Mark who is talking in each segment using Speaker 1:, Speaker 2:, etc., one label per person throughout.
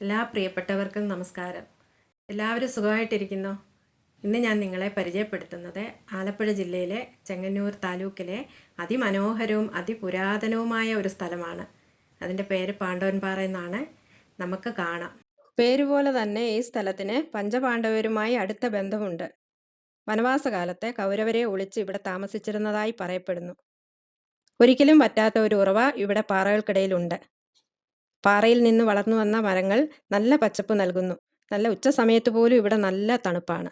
Speaker 1: എല്ലാ പ്രിയപ്പെട്ടവർക്കും നമസ്കാരം. എല്ലാവരും സുഖമായിട്ടിരിക്കുന്നു? ഇന്ന് ഞാൻ നിങ്ങളെ പരിചയപ്പെടുത്തുന്നത് ആലപ്പുഴ ജില്ലയിലെ ചെങ്ങന്നൂർ താലൂക്കിലെ അതിമനോഹരവും അതിപുരാതനവുമായ ഒരു സ്ഥലമാണ്. അതിന്റെ പേര് പാണ്ഡവൻപാറ എന്നാണ്. നമുക്ക് കാണാം. പേര് പോലെ തന്നെ ഈ സ്ഥലത്തിന് പഞ്ചപാണ്ഡവരുമായി അടുത്ത ബന്ധമുണ്ട്. വനവാസകാലത്തെ കൗരവരെ ഒളിച്ച് ഇവിടെ താമസിച്ചിരുന്നതായി പറയപ്പെടുന്നു. ഒരിക്കലും പറ്റാത്ത ഒരു ഉറവ ഇവിടെ പാറകൾക്കിടയിലുണ്ട്. പാറയിൽ നിന്ന് വളർന്നു വന്ന മരങ്ങൾ നല്ല പച്ചപ്പ് നൽകുന്നു. നല്ല ഉച്ച സമയത്ത് പോലും ഇവിടെ നല്ല തണുപ്പാണ്.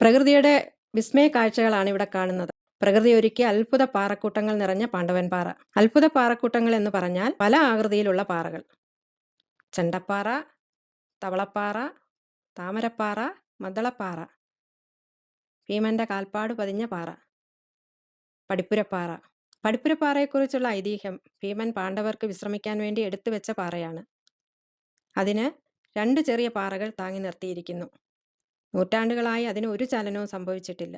Speaker 1: പ്രകൃതിയുടെ വിസ്മയ കാഴ്ചകളാണ് ഇവിടെ കാണുന്നത്. പ്രകൃതി ഒരുക്കിയ അത്ഭുത പാറക്കൂട്ടങ്ങൾ നിറഞ്ഞ പാണ്ഡവൻ പാറ. അത്ഭുത പാറക്കൂട്ടങ്ങൾ എന്ന് പറഞ്ഞാൽ പല ആകൃതിയിലുള്ള പാറകൾ. ചെണ്ടപ്പാറ തവളപ്പാറ താമരപ്പാറ മദ്ദളപ്പാറ ഭീമന്റെ കാൽപ്പാട് പതിഞ്ഞ പാറ പടിപ്പുരപ്പാറ. പടിപ്പുരപ്പാറയെക്കുറിച്ചുള്ള ഐതിഹ്യം ഭീമൻ പാണ്ഡവർക്ക് വിശ്രമിക്കാൻ വേണ്ടി എടുത്തു വെച്ച പാറയാണ്. അതിന് രണ്ട് ചെറിയ പാറകൾ താങ്ങി നിർത്തിയിരിക്കുന്നു. നൂറ്റാണ്ടുകളായി അതിന് ഒരു ചലനവും സംഭവിച്ചിട്ടില്ല.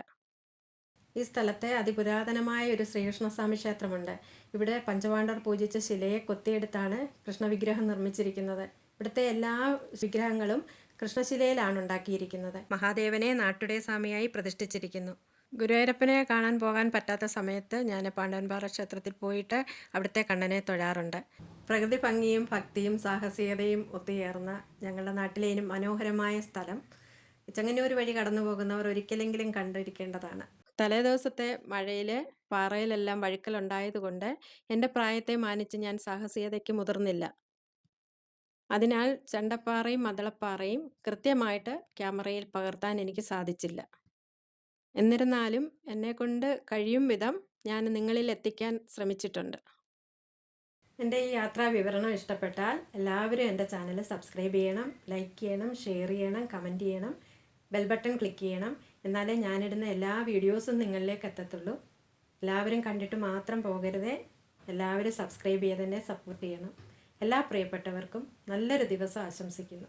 Speaker 1: ഈ സ്ഥലത്തെ അതിപുരാതനമായ ഒരു ശ്രീകൃഷ്ണസ്വാമി ക്ഷേത്രമുണ്ട്. ഇവിടെ പഞ്ചപാണ്ഡവർ പൂജിച്ച ശിലയെ കൊത്തിയെടുത്താണ് കൃഷ്ണവിഗ്രഹം നിർമ്മിച്ചിരിക്കുന്നത്. ഇവിടുത്തെ എല്ലാ വിഗ്രഹങ്ങളും കൃഷ്ണശിലയിലാണ് ഉണ്ടാക്കിയിരിക്കുന്നത്. മഹാദേവനെ നാട്ടുടേ സ്വാമിയായി പ്രതിഷ്ഠിച്ചിരിക്കുന്നു. ഗുരുവായൂരപ്പനെ കാണാൻ പോകാൻ പറ്റാത്ത സമയത്ത് ഞാൻ പാണ്ഡവൻപാറ ക്ഷേത്രത്തിൽ പോയിട്ട് അവിടുത്തെ കണ്ണനെ തൊഴാറുണ്ട്. പ്രകൃതി ഭംഗിയും ഭക്തിയും സാഹസികതയും ഒത്തുചേർന്ന ഞങ്ങളുടെ നാട്ടിലെ മനോഹരമായ സ്ഥലം. ചെങ്ങന്നൂർ വഴി കടന്നു പോകുന്നവർ ഒരിക്കലെങ്കിലും കണ്ടിരിക്കേണ്ടതാണ്. തലേദിവസത്തെ മഴയിൽ പാറയിലെല്ലാം വഴുക്കലുണ്ടായതുകൊണ്ട് എന്റെ പ്രായത്തെ മാനിച്ച് ഞാൻ സാഹസികതയ്ക്ക് മുതിർന്നില്ല. അതിനാൽ ചെണ്ടപ്പാറയും മദളപ്പാറയും കൃത്യമായിട്ട് ക്യാമറയിൽ പകർത്താൻ എനിക്ക് സാധിച്ചില്ല. എന്നിരുന്നാലും എന്നെക്കൊണ്ട് കഴിയും വിധം ഞാൻ നിങ്ങളിൽ എത്തിക്കാൻ ശ്രമിച്ചിട്ടുണ്ട്. എന്റെ ഈ യാത്രാ വിവരണം ഇഷ്ടപ്പെട്ടാൽ എല്ലാവരും എന്റെ ചാനൽ സബ്സ്ക്രൈബ് ചെയ്യണം ലൈക്ക് ചെയ്യണം ഷെയർ ചെയ്യണം കമന്റ് ചെയ്യണം ബെൽ ബട്ടൺ ക്ലിക്ക് ചെയ്യണം. എന്നാലേ ഞാനിടുന്ന എല്ലാ വീഡിയോസും നിങ്ങളിലേക്ക് എത്തത്തുള്ളൂ. എല്ലാവരും കണ്ടിട്ട് മാത്രം പോകരുതേ. എല്ലാവരും സബ്സ്ക്രൈബ് ചെയ്ത് തന്നെ സപ്പോർട്ട് ചെയ്യണം. എല്ലാ പ്രിയപ്പെട്ടവർക്കും നല്ലൊരു ദിവസം ആശംസിക്കുന്നു.